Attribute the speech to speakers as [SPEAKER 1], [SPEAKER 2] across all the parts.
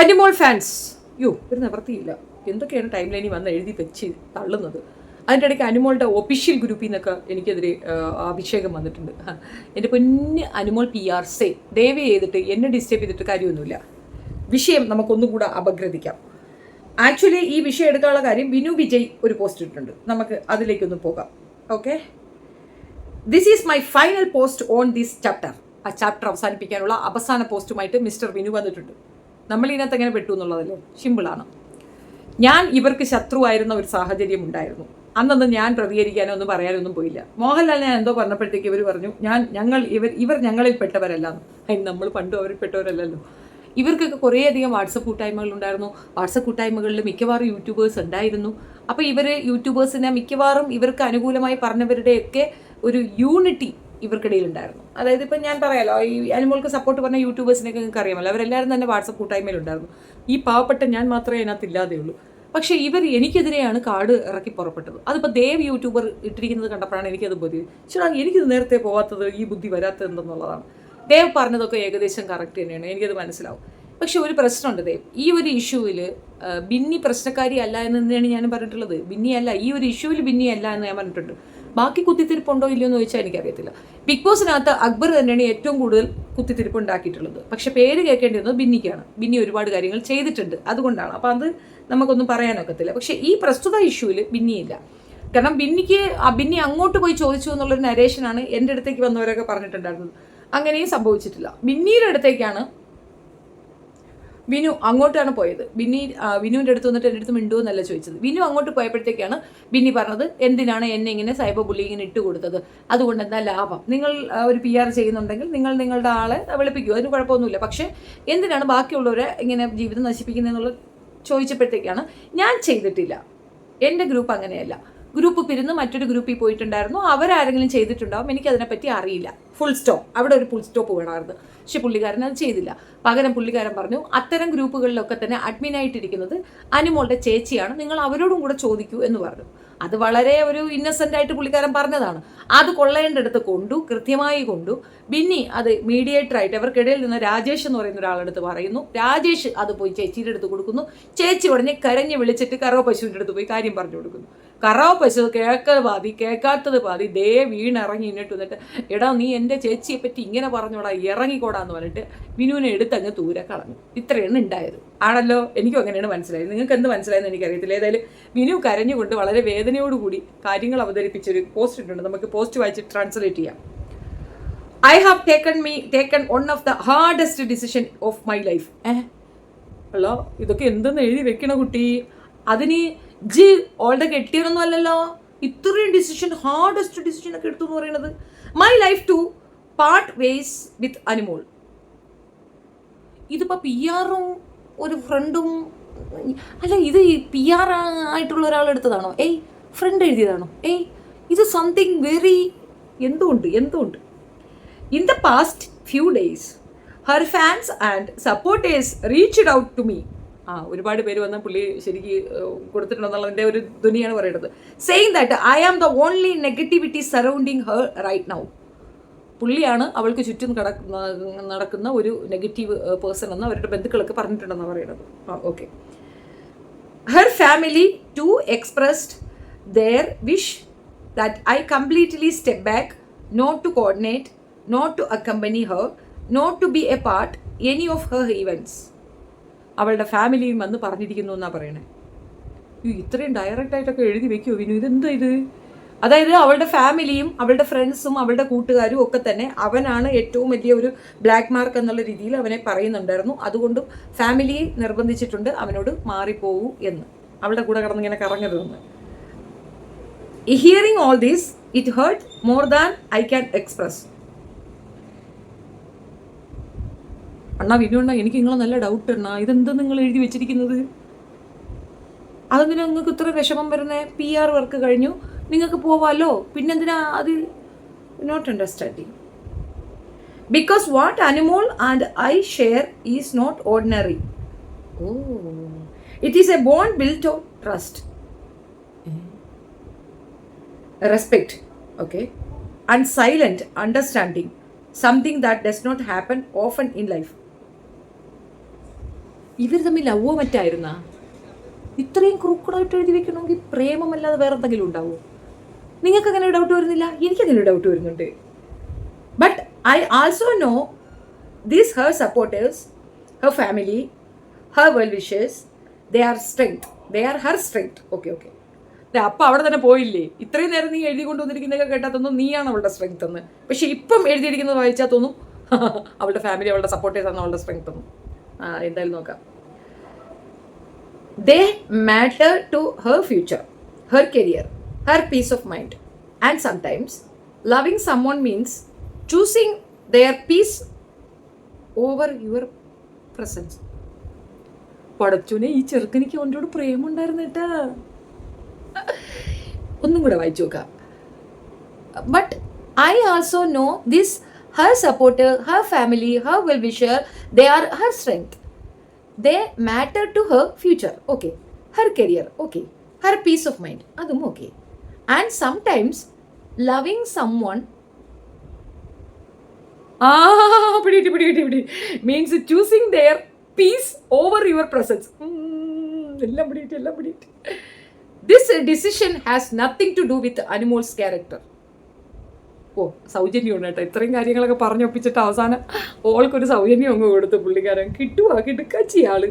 [SPEAKER 1] Animol fans യോ ഒരു നിവർത്തിയില്ല. എന്തൊക്കെയാണ് ടൈം ലൈനിൽ വന്ന് എഴുതി വെച്ച് തള്ളുന്നത്? അതിന്റെ ഇടയ്ക്ക് അനിമോളുടെ ഒഫീഷ്യൽ ഗ്രൂപ്പിൽ നിന്നൊക്കെ എനിക്കെതിരെ അഭിഷേകം വന്നിട്ടുണ്ട്. എന്റെ പൊന്ന് അനിമോൾ പി ആർ സെ ദയവ് ചെയ്തിട്ട് എന്നെ ഡിസ്റ്റർബ് ചെയ്തിട്ട് കാര്യമൊന്നുമില്ല. വിഷയം നമുക്കൊന്നും കൂടെ അപഗ്രഥിക്കാം. ആക്ച്വലി ഈ വിഷയം എടുക്കാനുള്ള കാര്യം വിനു വിജയ് ഒരു പോസ്റ്റ് ഇട്ടിട്ടുണ്ട്. നമുക്ക് അതിലേക്കൊന്ന് പോകാം. Okay this is my final post on this chapter ആ ചാപ്റ്റർ അവസാനിപ്പിക്കാനുള്ള അവസാന പോസ്റ്റുമായിട്ട് മിസ്റ്റർ വിനു വന്നിട്ടുണ്ട്. നമ്മൾ ഇതിനകത്ത് എങ്ങനെ പെട്ടു എന്നുള്ളതല്ലേ? സിമ്പിളാണ് ഞാൻ ഇവർക്ക് ശത്രുവായിരുന്ന ഒരു സാഹചര്യം ഉണ്ടായിരുന്നു. അന്നൊന്നും ഞാൻ പ്രതികരിക്കാനോ ഒന്നും പറയാനൊന്നും പോയില്ല. മോഹൻലാൽ ഞാൻ എന്തോ പറഞ്ഞപ്പോഴത്തേക്ക് ഇവർ പറഞ്ഞു ഞാൻ ഞങ്ങൾ ഇവർ ഇവർ ഞങ്ങളിൽ പെട്ടവരല്ലാന്ന്. അതിന് നമ്മൾ പണ്ടും അവരിൽ പെട്ടവരല്ലല്ലോ. ഇവർക്കൊക്കെ കുറേയധികം വാട്സപ്പ് കൂട്ടായ്മകൾ ഉണ്ടായിരുന്നു. വാട്സപ്പ് കൂട്ടായ്മകളിൽ മിക്കവാറും യൂട്യൂബേഴ്സ് ഉണ്ടായിരുന്നു. അപ്പോൾ ഇവർ യൂട്യൂബേഴ്സിനെ മിക്കവാറും ഇവർക്ക് അനുകൂലമായി പറഞ്ഞവരുടെയൊക്കെ ഒരു യൂണിറ്റി ഇവർക്കിടയിൽ ഉണ്ടായിരുന്നു അതായത് ഇപ്പം ഞാൻ പറയാലോ ഈ അനിമോൾക്ക് സപ്പോർട്ട് പറഞ്ഞ യൂട്യൂബേഴ്സിനൊക്കെ നിങ്ങൾക്ക് അറിയാമല്ലോ അവരെല്ലാവരും തന്നെ വാട്സപ്പ് കൂട്ടായ്മയിലുണ്ടായിരുന്നു. ഈ പാവപ്പെട്ട ഞാൻ മാത്രമേ അതിനകത്ത് ഇല്ലാതെ ഉള്ളൂ പക്ഷേ ഇവർ എനിക്കെതിരെയാണ് കാർഡ് ഇറക്കി പുറപ്പെട്ടത്. അതിപ്പോൾ ദേവ് യൂട്യൂബർ ഇട്ടിരിക്കുന്നത് കണ്ടപ്പോഴാണ് എനിക്കത് ബുദ്ധി ചേട്ടാ എനിക്കിത് നേരത്തെ പോവാത്തത് ഈ ബുദ്ധി വരാത്തത് എന്തെന്നുള്ളതാണ്. ദേവ് പറഞ്ഞതൊക്കെ ഏകദേശം കറക്റ്റ് തന്നെയാണ്. എനിക്കത് മനസ്സിലാവും. പക്ഷെ ഒരു പ്രശ്നമുണ്ട് ദേവ്. ഈ ഒരു ഇഷ്യൂവിൽ ബിന്നി പ്രശ്നക്കാരി അല്ല എന്ന് തന്നെയാണ് ഞാൻ പറഞ്ഞിട്ടുള്ളത്. ബിന്നി അല്ല ഈ ഒരു ഇഷ്യൂവിൽ ബിന്നി അല്ല എന്ന് ഞാൻ പറഞ്ഞിട്ടുണ്ട്. ബാക്കി കുത്തിത്തിരിപ്പുണ്ടോ ഇല്ലയോ എന്ന് ചോദിച്ചാൽ എനിക്കറിയത്തില്ല. ബിഗ് ബോസിനകത്ത് അക്ബർ തന്നെയാണ് ഏറ്റവും കൂടുതൽ കുത്തിത്തിരിപ്പ് ഉണ്ടാക്കിയിട്ടുള്ളത് പക്ഷെ പേര് കേൾക്കേണ്ടി വന്നത് ബിന്നിക്കാണ്. ബിന്നി ഒരുപാട് കാര്യങ്ങൾ ചെയ്തിട്ടുണ്ട്. അതുകൊണ്ടാണ്. അപ്പോൾ അത് നമുക്കൊന്നും പറയാനൊക്കത്തില്ല. പക്ഷേ ഈ പ്രസ്തുത ഇഷ്യൂവിൽ ബിന്നിയില്ല. കാരണം ബിന്നിക്ക് ആ ബിന്നി അങ്ങോട്ട് പോയി ചോദിച്ചു എന്നുള്ളൊരു നരേഷനാണ് എന്റെ അടുത്തേക്ക് വന്നവരൊക്കെ പറഞ്ഞിട്ടുണ്ടായിരുന്നത്. അങ്ങനെയും സംഭവിച്ചിട്ടില്ല. ബിന്നിയുടെ അടുത്തേക്കാണ് വിനു അങ്ങോട്ടാണ് പോയത്. ബിന്നി വിനുവിന്റെ അടുത്ത് വന്നിട്ട് എന്റെ അടുത്ത് മിണ്ടുവെന്നല്ല ചോദിച്ചത്. വിനു അങ്ങോട്ട് പോയപ്പോഴത്തേക്കാണ് ബിന്നി പറഞ്ഞത് എന്തിനാണ് എന്നെ ഇങ്ങനെ സൈബർ ബുള്ളിങ്ങിന് ഇട്ട് കൊടുത്തത്? അതുകൊണ്ട് എന്താ ലാഭം? നിങ്ങൾ ഒരു പി ആർ ചെയ്യുന്നുണ്ടെങ്കിൽ നിങ്ങൾ നിങ്ങളുടെ ആളെ വിളിപ്പിക്കൂ. അതിന് കുഴപ്പമൊന്നുമില്ല. പക്ഷേ എന്തിനാണ് ബാക്കിയുള്ളവരെ ഇങ്ങനെ ജീവിതം നശിപ്പിക്കുന്നതെന്നുള്ള ചോദിച്ചപ്പോഴത്തേക്കാണ് ഞാൻ ചെയ്തിട്ടില്ല. എന്റെ ഗ്രൂപ്പ് അങ്ങനെയല്ല. ഗ്രൂപ്പ് പിരിന്ന് മറ്റൊരു ഗ്രൂപ്പിൽ പോയിട്ടുണ്ടായിരുന്നു. അവരാരെങ്കിലും ചെയ്തിട്ടുണ്ടാവും. എനിക്കതിനെപ്പറ്റി അറിയില്ല. ഫുൾ സ്റ്റോപ്പ് അവിടെ ഒരു ഫുൾ സ്റ്റോപ്പ് വേണമായിരുന്നു. പക്ഷെ പുള്ളിക്കാരൻ അത് ചെയ്തില്ല. പകരം പുള്ളിക്കാരൻ പറഞ്ഞു അത്തരം ഗ്രൂപ്പുകളിലൊക്കെ തന്നെ അഡ്മിനായിട്ടിരിക്കുന്നത് അനുമോളുടെ ചേച്ചിയാണ്. നിങ്ങൾ അവരോടും കൂടെ ചോദിക്കൂ എന്ന് പറഞ്ഞു. അത് വളരെ ഒരു ഇന്നസെന്റ് ആയിട്ട് പുള്ളിക്കാരൻ പറഞ്ഞതാണ്. അത് കൊള്ളേണ്ടടുത്ത് കൊണ്ടു കൃത്യമായി കൊണ്ടു. ബിന്നി അത് മീഡിയേറ്ററായിട്ട് അവർക്കിടയിൽ നിന്ന് രാജേഷ് എന്ന് പറയുന്ന ഒരാളെടുത്ത് പറയുന്നു. രാജേഷ് അത് പോയി ചേച്ചിയുടെ അടുത്ത് കൊടുക്കുന്നു. ചേച്ചി ഉടനെ കരഞ്ഞ് വിളിച്ചിട്ട് കറോ പശുവിന്റെ അടുത്ത് പോയി കാര്യം പറഞ്ഞു കൊടുക്കുന്നു. കറോ പശു കേൾക്കത് പാതി കേൾക്കാത്തത് പാതി ദേ വീണിറങ്ങി ഇന്നിട്ട് വന്നിട്ട് എടാ നീ എന്റെ ചേച്ചിയെ പറ്റി ഇങ്ങനെ പറഞ്ഞോടാ ഇറങ്ങിക്കോടാന്ന് പറഞ്ഞിട്ട് വിനുവിനെ എടുത്തങ്ങ് ദൂരെ കളഞ്ഞു. ഇത്രയാണ് ഉണ്ടായത്. ആണല്ലോ? എനിക്കും അങ്ങനെയാണ് മനസ്സിലായത്. നിങ്ങൾക്ക് എന്ത് മനസ്സിലായെന്ന് എനിക്കറിയത്തില്ല. ഏതായാലും വിനു കരഞ്ഞുകൊണ്ട് വളരെ വേദനയോടുകൂടി കാര്യങ്ങൾ അവതരിപ്പിച്ചൊരു പോസ്റ്റ് ഇട്ടുണ്ട് നമുക്ക് പോസ്റ്റ് വായിച്ച് ട്രാൻസ്ലേറ്റ് ചെയ്യാം. I have taken me taken one of the hardest decision of my life ഏഹ് അല്ലോ ഇതൊക്കെ എന്തെന്ന് എഴുതി വെക്കണ കുട്ടി? അതിന് ജി ഓളുടെ കെട്ടിയതൊന്നും അല്ലല്ലോ. ഇത്രയും ഡിസിഷൻ ഹാർഡസ്റ്റ് ഡിസിഷൻ ഒക്കെ എടുത്തു എന്ന് പറയുന്നത്. My life to part ways with Animol ഇതിപ്പോൾ പി ആറും ഒരു ഫ്രണ്ടും അല്ല ഇത് പി ആർ ആയിട്ടുള്ള ഒരാൾ എടുത്തതാണോ? ഏയ് ഫ്രണ്ട് എഴുതിയതാണോ? ഏയ് ഇത് സംതിങ് വെരി എന്തുകൊണ്ട്? എന്തുകൊണ്ട്? In the past few days her fans and supporters reached out to me ആ ഒരുപാട് പേര് വന്ന പുള്ളി ശരിക്ക് കൊടുത്തിട്ടുണ്ടെന്നുള്ളതിന്റെ ഒരു ധ്വനിയാണ് പറയുന്നത്. Same that I am the only negativity surrounding her right now പുള്ളിയാണ് അവൾക്ക് ചുറ്റും കടക്കുന്ന നടക്കുന്ന ഒരു നെഗറ്റീവ് പേഴ്സൺ എന്ന് അവരുടെ ബന്ധുക്കളൊക്കെ പറഞ്ഞിട്ടുണ്ടെന്ന് പറയുന്നത്. ആ okay her family too expressed their wish that I completely step back, not to coordinate, not to accompany her, not to be a part any of her events. അവളുടെ ഫാമിലിയും വന്ന് പറഞ്ഞിരിക്കുന്നു എന്നാണ് പറയണേ. അയ്യോ, ഇത്രയും ഡയറക്റ്റായിട്ടൊക്കെ എഴുതി വെക്കുമോ വിനു? ഇതെന്താ ഇത്? അതായത് അവളുടെ ഫാമിലിയും അവളുടെ ഫ്രണ്ട്സും അവളുടെ കൂട്ടുകാരും ഒക്കെ തന്നെ അവനാണ് ഏറ്റവും വലിയ ഒരു ബ്ലാക്ക് മാർക്ക് എന്നുള്ള രീതിയിൽ അവനെ പറയുന്നുണ്ടായിരുന്നു. അതുകൊണ്ടും ഫാമിലി നിർബന്ധിച്ചിട്ടുണ്ട് അവനോട് മാറിപ്പോകൂ എന്ന്. അവളുടെ കൂടെ കിടന്നിങ്ങനെ കറങ്ങരുതെന്ന്. Hearing all these it hurt more than I can express അണ്ണാ വിനുണ്ണ എനിക്ക് നിങ്ങളെ നല്ല ഡൗട്ട് അണ്ണാ. ഇതെന്താ നിങ്ങൾ എഴുതി വെച്ചിരിക്കുന്നത്? അതെന്തിനാ നിങ്ങൾക്ക് ഇത്ര വിഷമം വരുന്നേ? പി ആർ വർക്ക് കഴിഞ്ഞു. നിങ്ങൾക്ക് പോവാലോ? പിന്നെന്തിനാ അത് not understanding because what Animol and I share is not ordinary oh it is a bond built of trust respect okay and silent understanding something that does not happen often in life ഇവർ തമ്മിൽ ലവോ മറ്റായിരുന്നാ ഇത്രയും ക്രൂക്കഡായിട്ട് എഴുതി വെക്കണമെങ്കിൽ പ്രേമമല്ലാതെ വേറെ എന്തെങ്കിലും ഉണ്ടാവുമോ നിങ്ങൾക്ക് അങ്ങനെ ഡൗട്ട് വരുന്നില്ല? എനിക്കങ്ങനെ ഡൗട്ട് വരുന്നുണ്ട്. But I also know these her supporters her family her well wishers they are strength they are her strength okay okay അപ്പം അവിടെ തന്നെ പോയില്ലേ? ഇത്രയും നേരം നീ എഴുതി കൊണ്ടുവന്നിരിക്കുന്നതൊക്കെ കേട്ടാൽ തോന്നും നീയാണ് അവളുടെ സ്ട്രെങ്ത് എന്ന്. പക്ഷേ ഇപ്പം എഴുതിയിരിക്കുന്നത് വായിച്ചാൽ തോന്നും അവളുടെ ഫാമിലി അവളുടെ സപ്പോർട്ടേഴ്സ് ആണ് അവളുടെ സ്ട്രെങ്ത് എന്ന്. ആ എന്തായാലും നോക്കാം. They matter to her future her career her peace of mind and sometimes loving someone means choosing their peace over your presence പടച്ചുനെ ഈ ചെറുക്കനിക്ക് അവന്റെയോട് പ്രേമുണ്ടായിരുന്നിട്ട് ഒന്നും കൂടെ വായിച്ചു നോക്കാം. But I also know this her supporter, her family, her well wisher, they are her strength. They matter to her future, okay. Her career, okay. Her peace of mind, adum okay. And sometimes loving someone—ah, இப்படி இப்படி இப்படி means choosing their peace over your presence எல்லாம் முடிட்டு எல்லாம் முடிட்டு animal's character. ഓ സൗജന്യമാണ് കേട്ടോ. ഇത്രയും കാര്യങ്ങളൊക്കെ പറഞ്ഞൊപ്പിച്ചിട്ട് അവസാനം ഓൾക്കൊരു സൗജന്യം അങ്ങ് കൊടുത്തു പുള്ളിക്കാരൻ. കിട്ടുവാ കിടുക്കാച്ചി ആൾ.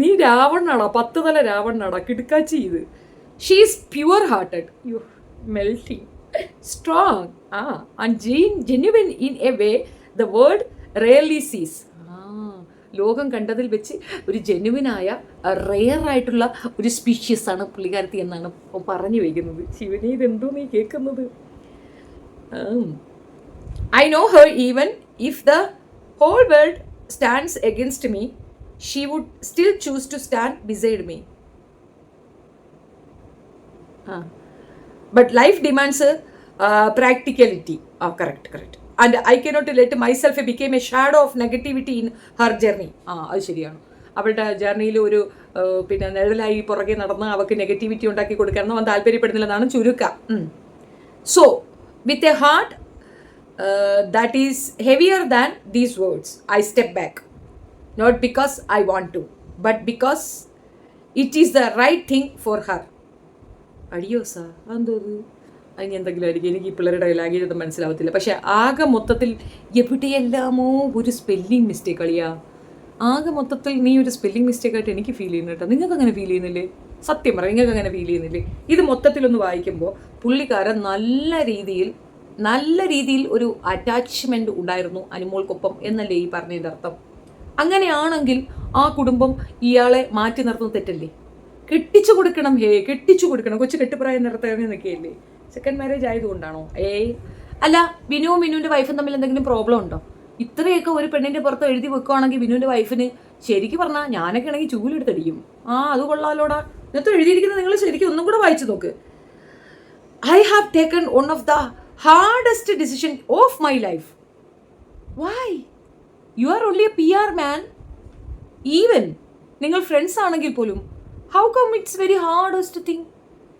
[SPEAKER 1] നീ രാവണനാടാ പത്ത് തല രാവണനാടാ കിടുക്കാച്ചി ഇത്. She's pure hearted you melting strong ah and gene genuine in a way the word really sees ah ലോകം കണ്ടതിൽ വെച്ച് ഒരു ജെന്യുവിനായ റെയർ ആയിട്ടുള്ള ഒരു സ്പീഷ്യസ് ആണ് പുള്ളിക്കാരത്തി എന്നാണ് പറഞ്ഞു വയ്ക്കുന്നത് ശിവനെ ഇതെന്തോ നീ കേൾക്കുന്നത്? Um, know her even if the whole world stands against me, she would still choose to stand beside me. Ah. But life demands a uh, practicality. Ah, correct, correct. And I cannot let myself become a shadow of negativity in her journey. ആ അത് ശരിയാണ് അവളുടെ ജേർണിയിൽ ഒരു ആ, പിന്നെ നിഴലായി പുറകെ നടന്ന് അവൾക്ക് നെഗറ്റിവിറ്റി ഉണ്ടാക്കി കൊടുക്കാനൊന്നും അവൻ താല്പര്യപ്പെടുന്നില്ലെന്നാണ് ചുരുക്കം so with a heart that is heavier than these words I step back not because I want to but because it is the right thing for her അടിയോ സാ എന്തോ അങ്ങനെ എന്തെങ്കിലും ആയിരിക്കും. എനിക്ക് ഈ പിള്ളേരുടെ ലാംഗ്വേജ് ഒന്നും മനസ്സിലാവത്തില്ല. പക്ഷേ ആകെ മൊത്തത്തിൽ എവിടെയെല്ലാമോ ഒരു സ്പെല്ലിംഗ് മിസ്റ്റേക്ക് കളിയാ ആകെ മൊത്തത്തിൽ നീ ഒരു സ്പെല്ലിംഗ് മിസ്റ്റേക്ക് ആയിട്ട് എനിക്ക് ഫീൽ ചെയ്യുന്നു കേട്ടോ നിങ്ങൾക്ക് അങ്ങനെ ഫീൽ ചെയ്യുന്നില്ലേ? സത്യം പറ നിങ്ങൾക്ക് അങ്ങനെ ഫീൽ ചെയ്യുന്നില്ലേ? ഇത് മൊത്തത്തിലൊന്ന് വായിക്കുമ്പോൾ പുള്ളിക്കാരൻ നല്ല രീതിയിൽ നല്ല രീതിയിൽ ഒരു അറ്റാച്ച്മെന്റ് ഉണ്ടായിരുന്നു അനുമോൾക്കൊപ്പം എന്നല്ലേ ഈ പറഞ്ഞതിന്റെ അർത്ഥം. അങ്ങനെയാണെങ്കിൽ ആ കുടുംബം ഇയാളെ മാറ്റി നിർത്തുന്നത് തെറ്റല്ലേ? കെട്ടിച്ചു കൊടുക്കണം ഹേ കെട്ടിച്ചു കൊടുക്കണം കൊച്ചു കെട്ടിപ്രായം നിർത്തണമെന്ന് നിൽക്കുകയല്ലേ? Second marriage ആയതുകൊണ്ടാണോ? ഏയ് അല്ല ബിനുവും ബിനുവിന്റെ വൈഫും തമ്മിൽ എന്തെങ്കിലും പ്രോബ്ലം ഉണ്ടോ? ഇത്രയൊക്കെ ഒരു പെണ്ണിന്റെ പുറത്ത് എഴുതി വെക്കുവാണെങ്കിൽ ബിനുവിന്റെ വൈഫിന് ശരിക്കും പറഞ്ഞാൽ ഞാനൊക്കെ ആണെങ്കിൽ ചൂലെടുത്തടിക്കും. ആ അത് കൊള്ളാലോടാ. ഇന്നത്തെ എഴുതിയിരിക്കുന്നത് നിങ്ങൾ ശരിക്കും ഒന്നും കൂടെ വായിച്ചു നോക്ക്. I have taken one of the hardest decision of my life why you are only a P R man even നിങ്ങൾ ഫ്രണ്ട്സ് ആണെങ്കിൽ പോലും how come it's very hardest thing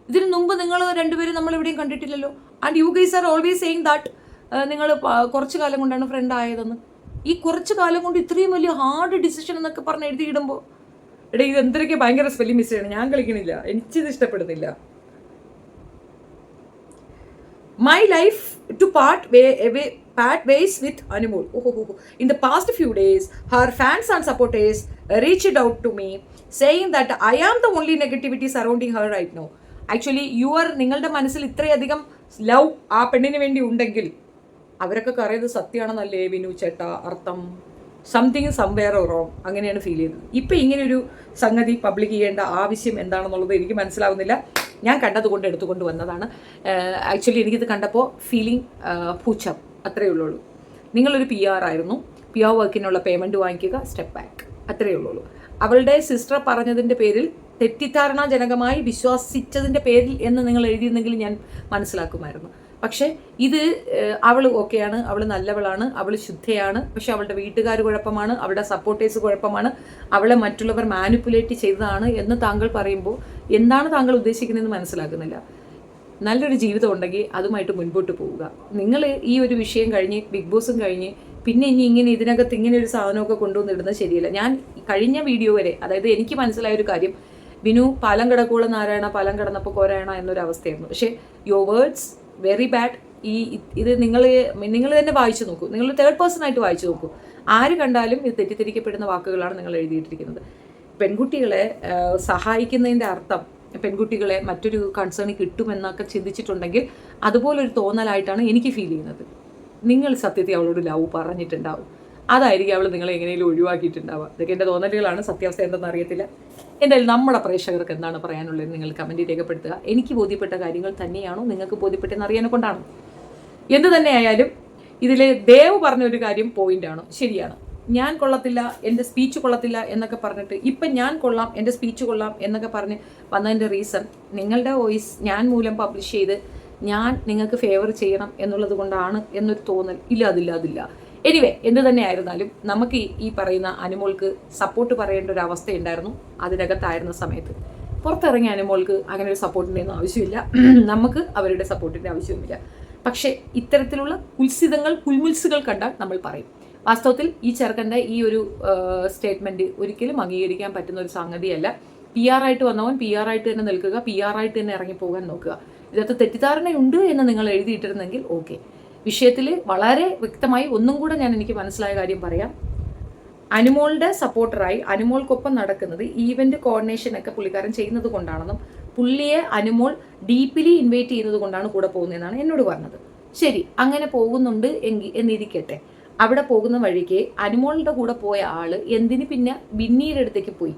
[SPEAKER 1] ഇതിനു മുമ്പ് നിങ്ങൾ രണ്ടുപേരും നമ്മൾ എവിടെയും കണ്ടിട്ടില്ലല്ലോ. And you guys are always saying that നിങ്ങൾ കുറച്ച് കാലം കൊണ്ടാണ് ഫ്രണ്ട് ആയതെന്ന്. ഈ കുറച്ച് കാലം കൊണ്ട് ഇത്രയും വലിയ ഹാർഡ് ഡിസിഷൻ എന്നൊക്കെ പറഞ്ഞ് എഴുതിയിടുമ്പോൾ എടേ ഇത് എന്തൊക്കെ ഭയങ്കര സ്പെല്ലിംഗ് മിസ്റ്റേക്ക് ഞാൻ കളിക്കണില്ല. എനിക്ക് ഇത് ഇഷ്ടപ്പെടുന്നില്ല my life to part part ways with Anumol in the past few days her fans and supporters reach out to me saying that I am the only negativity surrounding her right now actually you are നിങ്ങളുടെ മനസ്സിൽ ഇത്രയധികം love ആ പെണ്ണിന് വേണ്ടി ഉണ്ടെങ്കിൽ അവരൊക്കെ കറിയത് സത്യമാണെന്നല്ലേ വിനു ചേട്ടാ? അർത്ഥം. സംതിങ് സംവെയർ റോങ് അങ്ങനെയാണ് ഫീൽ ചെയ്തത് ഇപ്പം ഇങ്ങനെയൊരു സംഗതി പബ്ലിക് ചെയ്യേണ്ട ആവശ്യം എന്താണെന്നുള്ളത് എനിക്ക് മനസ്സിലാവുന്നില്ല. ഞാൻ കണ്ടതുകൊണ്ട് എടുത്തുകൊണ്ട് വന്നതാണ്. ആക്ച്വലി എനിക്കിത് കണ്ടപ്പോൾ ഫീലിംഗ് പൂച്ചം അത്രയേ ഉള്ളൂ നിങ്ങളൊരു പി ആർ ആയിരുന്നു. പി ആർ വർക്കിനുള്ള പേയ്മെന്റ് വാങ്ങിക്കുക സ്റ്റെപ്പ് ബാക്ക് അത്രയേ ഉള്ളൂ അവളുടെ സിസ്റ്റർ പറഞ്ഞതിന്റെ പേരിൽ തെറ്റിദ്ധാരണാജനകമായി വിശ്വസിച്ചതിന്റെ പേരിൽ എന്ന് നിങ്ങൾ എഴുതിയിരുന്നെങ്കിൽ ഞാൻ മനസ്സിലാക്കുമായിരുന്നു. പക്ഷേ ഇത് അവൾ ഓക്കെയാണ് അവൾ നല്ലവളാണ് അവൾ ശുദ്ധയാണ്. പക്ഷെ അവളുടെ വീട്ടുകാർ കുഴപ്പമാണ് അവളുടെ സപ്പോർട്ടേഴ്സ് കുഴപ്പമാണ് അവളെ മറ്റുള്ളവർ മാനിപ്പുലേറ്റ് ചെയ്തതാണ് എന്ന് താങ്കൾ പറയുമ്പോൾ എന്താണ് താങ്കൾ ഉദ്ദേശിക്കുന്നതെന്ന് മനസ്സിലാക്കുന്നില്ല. നല്ലൊരു ജീവിതം ഉണ്ടെങ്കിൽ അതുമായിട്ട് മുൻപോട്ട് പോവുക. നിങ്ങൾ ഈ ഒരു വിഷയം കഴിഞ്ഞ് ബിഗ് ബോസും കഴിഞ്ഞ് പിന്നെ ഇനി ഇങ്ങനെ ഇതിനകത്ത് ഇങ്ങനെ ഒരു സാധനമൊക്കെ കൊണ്ടുവന്നിടുന്നത് ശരിയല്ല. ഞാൻ കഴിഞ്ഞ വീഡിയോ വരെ അതായത് എനിക്ക് മനസ്സിലായ ഒരു കാര്യം വിനു പാലം കിടക്കുള്ള നാരായണ പാലം കിടന്നപ്പോൾ കോരായണ എന്നൊരു അവസ്ഥയായിരുന്നു പക്ഷേ വേർഡ്സ് വെരി ബാഡ് ഈ ഇത് നിങ്ങൾ നിങ്ങൾ തന്നെ വായിച്ചു നോക്കൂ. നിങ്ങൾ തേർഡ് പേഴ്സൺ ആയിട്ട് വായിച്ചു നോക്കൂ. ആര് കണ്ടാലും ഇത് തെറ്റിദ്ധരിക്കപ്പെടുന്ന വാക്കുകളാണ് നിങ്ങൾ എഴുതിയിട്ടിരിക്കുന്നത്. പെൺകുട്ടികളെ സഹായിക്കുന്നതിന്റെ അർത്ഥം പെൺകുട്ടികളെ മറ്റൊരു കൺസേണിൽ കിട്ടുമെന്നൊക്കെ ചിന്തിച്ചിട്ടുണ്ടെങ്കിൽ അതുപോലൊരു തോന്നലായിട്ടാണ് എനിക്ക് ഫീൽ ചെയ്യുന്നത്. നിങ്ങൾ സത്യത്തിൽ അവളോട് ലവ് പറഞ്ഞിട്ടുണ്ടാവും. അതായിരിക്കും അവൾ നിങ്ങളെ എങ്ങനെയും ഒഴിവാക്കിയിട്ടുണ്ടാവുക. ഇതൊക്കെ എന്റെ തോന്നലുകളാണ്. സത്യാവസ്ഥ എന്തെന്ന് അറിയത്തില്ല. എന്തായാലും നമ്മുടെ പ്രേക്ഷകർക്ക് എന്താണ് പറയാനുള്ളത് നിങ്ങൾ കമന്റ് രേഖപ്പെടുത്തുക. എനിക്ക് ബോധ്യപ്പെട്ട കാര്യങ്ങൾ തന്നെയാണോ നിങ്ങൾക്ക് ബോധ്യപ്പെട്ടെന്ന് അറിയാനെ കൊണ്ടാണോ. എന്ത് തന്നെയായാലും ഇതിലെ ദേവ് പറഞ്ഞ ഒരു കാര്യം പോയിന്റാണ് ശരിയാണ്. ഞാൻ കൊള്ളത്തില്ല എന്റെ സ്പീച്ച് കൊള്ളത്തില്ല എന്നൊക്കെ പറഞ്ഞിട്ട് ഇപ്പം ഞാൻ കൊള്ളാം എന്റെ സ്പീച്ച് കൊള്ളാം എന്നൊക്കെ പറഞ്ഞ് വന്നതിന്റെ റീസൺ നിങ്ങളുടെ വോയിസ് ഞാൻ മൂലം പബ്ലിഷ് ചെയ്ത് ഞാൻ നിങ്ങൾക്ക് ഫേവർ ചെയ്യണം എന്നുള്ളത് കൊണ്ടാണ് എന്നൊരു തോന്നൽ. ഇല്ല അതില്ല അതില്ല. എനിവേ എന്ത് തന്നെ ആയിരുന്നാലും നമുക്ക് ഈ- പറയുന്ന അനുമോൾക്ക് സപ്പോർട്ട് പറയേണ്ട ഒരു അവസ്ഥയുണ്ടായിരുന്നു അതിനകത്തായിരുന്ന സമയത്ത്. പുറത്തിറങ്ങിയ അനുമോൾക്ക് അങ്ങനെ ഒരു സപ്പോർട്ടിന്റെ ഒന്നും ആവശ്യമില്ല. നമുക്ക് അവരുടെ സപ്പോർട്ടിന്റെ ആവശ്യവുമില്ല. പക്ഷേ ഇത്തരത്തിലുള്ള കുൽസിതങ്ങൾ കുൽമുൽസുകൾ കണ്ടാൽ നമ്മൾ പറയും. വാസ്തവത്തിൽ ഈ ചെറുക്കന്റെ ഈ ഒരു സ്റ്റേറ്റ്മെന്റ് ഒരിക്കലും അംഗീകരിക്കാൻ പറ്റുന്ന ഒരു സംഗതിയല്ല. പി ആയിട്ട് വന്നവൻ പി ആയിട്ട് തന്നെ നിൽക്കുക പി ആയിട്ട് തന്നെ ഇറങ്ങിപ്പോകാൻ നോക്കുക. ഇതിനകത്ത് തെറ്റിദ്ധാരണയുണ്ട് എന്ന് നിങ്ങൾ എഴുതിയിട്ടിരുന്നെങ്കിൽ ഓക്കെ വിഷയത്തിൽ വളരെ വ്യക്തമായി ഒന്നും കൂടെ ഞാൻ എനിക്ക് മനസ്സിലായ കാര്യം പറയാം. അനുമോളുടെ സപ്പോർട്ടറായി അനുമോൾക്കൊപ്പം നടക്കുന്നത് ഈവന്റ് കോർഡിനേഷൻ ഒക്കെ പുള്ളിക്കാരൻ ചെയ്യുന്നത് കൊണ്ടാണെന്നും പുള്ളിയെ അനുമോൾ ഡീപ്പിലി ഇൻവൈറ്റ് ചെയ്യുന്നത് കൊണ്ടാണ് കൂടെ പോകുന്നതെന്നാണ് എന്നോട് പറഞ്ഞത്. ശരി അങ്ങനെ പോകുന്നുണ്ട് എങ്കിൽ എന്നിരിക്കട്ടെ. അവിടെ പോകുന്ന വഴിക്ക് അനുമോളുടെ കൂടെ പോയ ആൾ എന്തിന് പിന്നെ ബിന്നിയുടെ അടുത്തേക്ക് പോയി?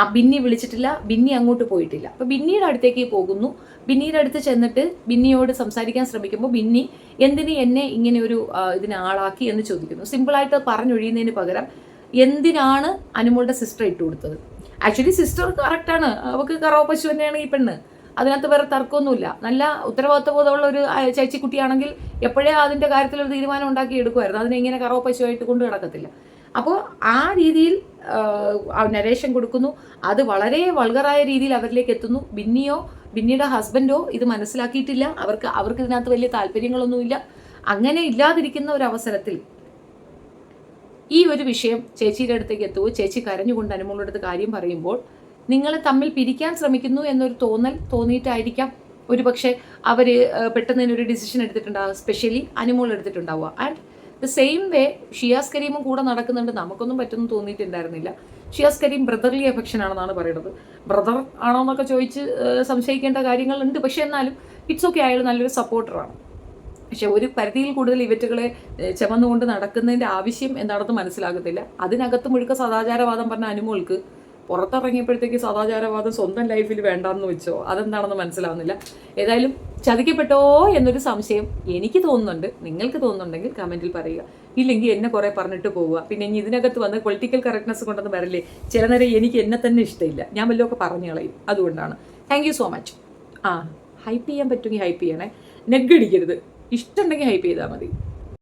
[SPEAKER 1] ആ ബിന്നി വിളിച്ചിട്ടില്ല ബിന്നി അങ്ങോട്ട് പോയിട്ടില്ല. അപ്പോൾ ബിന്നിയുടെ അടുത്തേക്ക് പോകുന്നു. ബിന്നിയുടെ അടുത്ത് ചെന്നിട്ട് ബിന്നിയോട് സംസാരിക്കാൻ ശ്രമിക്കുമ്പോൾ ബിന്നി എന്തിന് എന്നെ ഇങ്ങനെ ഒരു ഇതിനെ ആളാക്കി എന്ന് ചോദിക്കുന്നു. സിമ്പിളായിട്ട് പറഞ്ഞൊഴിയുന്നതിന് പകരം എന്തിനാണ് അനുമോളുടെ സിസ്റ്റർ ഇട്ട് കൊടുത്തത്? ആക്ച്വലി സിസ്റ്റർ കറക്റ്റാണ് അവൾക്ക് കറവ പശു തന്നെയാണ് ഈ പെണ്ണ്. അതിനകത്ത് വേറെ തർക്കമൊന്നുമില്ല. നല്ല ഉത്തരവാദിത്വ ബോധമുള്ള ഒരു ചേച്ചി ചേച്ചിക്കുട്ടിയാണെങ്കിൽ എപ്പോഴേ അതിന്റെ കാര്യത്തിൽ ഒരു തീരുമാനം ഉണ്ടാക്കി എടുക്കുമായിരുന്നു. അതിനെ ഇങ്ങനെ കറവ പശുവായിട്ട് കൊണ്ട് കിടക്കത്തില്ല അപ്പോൾ ആ രീതിയിൽ നരേഷൻ കൊടുക്കുന്നു. അത് വളരെ വൾഗറായ രീതിയിൽ അവരിലേക്ക് എത്തുന്നു. ബിന്നിയോ ബിന്നിയുടെ ഹസ്ബൻഡോ ഇത് മനസ്സിലാക്കിയിട്ടില്ല. അവർക്ക് അവർക്ക് ഇതിനകത്ത് വലിയ താല്പര്യങ്ങളൊന്നുമില്ല. അങ്ങനെ ഇല്ലാതിരിക്കുന്ന ഒരു അവസരത്തിൽ ഈ ഒരു വിഷയം ചേച്ചിയുടെ അടുത്തേക്ക് എത്തുകയോ ചേച്ചി കരഞ്ഞുകൊണ്ട് അനുമോളുടെ അടുത്ത് കാര്യം പറയുമ്പോൾ നിങ്ങളെ തമ്മിൽ പിരിക്കാൻ ശ്രമിക്കുന്നു എന്നൊരു തോന്നൽ തോന്നിയിട്ടായിരിക്കാം. ഒരു പക്ഷേ അവർ പെട്ടെന്ന് ഒരു ഡിസിഷൻ എടുത്തിട്ടുണ്ടാവുക. Specially Anumol എടുത്തിട്ടുണ്ടാവുക. And the same way Shiyas കരീമും കൂടെ നടക്കുന്നുണ്ട്. നമുക്കൊന്നും പറ്റുമെന്ന് തോന്നിയിട്ടുണ്ടായിരുന്നില്ല. ഷിയാസ് കരീം ബ്രദർലി അഫെക്ഷൻ ആണെന്നാണ് പറയുന്നത്. ബ്രദർ ആണോ എന്നൊക്കെ ചോദിച്ച് സംശയിക്കേണ്ട കാര്യങ്ങളുണ്ട്. പക്ഷെ എന്നാലും ഇറ്റ്സ് ഓക്കെ അയാൾ നല്ലൊരു സപ്പോർട്ടറാണ് പക്ഷെ ഒരു പരിധിയിൽ കൂടുതൽ ഇവറ്റുകളെ ചുമന്നുകൊണ്ട് നടക്കുന്നതിന്റെ ആവശ്യം എന്താണെന്ന് മനസ്സിലാകത്തില്ല. അതിനകത്ത് മുഴുക്ക സദാചാരവാദം പറഞ്ഞ അനുമോൾക്ക് പുറത്തിറങ്ങിയപ്പോഴത്തേക്ക് സദാചാരവാദം സ്വന്തം ലൈഫിൽ വേണ്ടാന്ന് വെച്ചോ? അതെന്താണെന്ന് മനസ്സിലാവുന്നില്ല. ഏതായാലും ചതിക്കപ്പെട്ടോ എന്നൊരു സംശയം എനിക്ക് തോന്നുന്നുണ്ട്. നിങ്ങൾക്ക് തോന്നുന്നുണ്ടെങ്കിൽ കമന്റിൽ പറയുക. ഇല്ലെങ്കിൽ എന്നെ കുറേ പറഞ്ഞിട്ട് പോവുക. പിന്നെ ഇനി ഇതിനകത്ത് വന്ന് പൊളിറ്റിക്കൽ കറക്റ്റ്നെസ് കൊണ്ടൊന്നും വരല്ലേ? ചില നേരം എനിക്ക് എന്നെ തന്നെ ഇഷ്ടമില്ല. ഞാൻ വല്ലതൊക്കെ പറഞ്ഞു കളയും. അതുകൊണ്ടാണ്. താങ്ക് യു സോ മച്ച് ആ ഹൈപ്പ് ചെയ്യാൻ പറ്റുമെങ്കിൽ ഹൈപ്പ് ചെയ്യണേ. നെഗ് അടിക്കരുത്. ഇഷ്ടമുണ്ടെങ്കിൽ ഹൈപ്പ് ചെയ്താൽ മതി.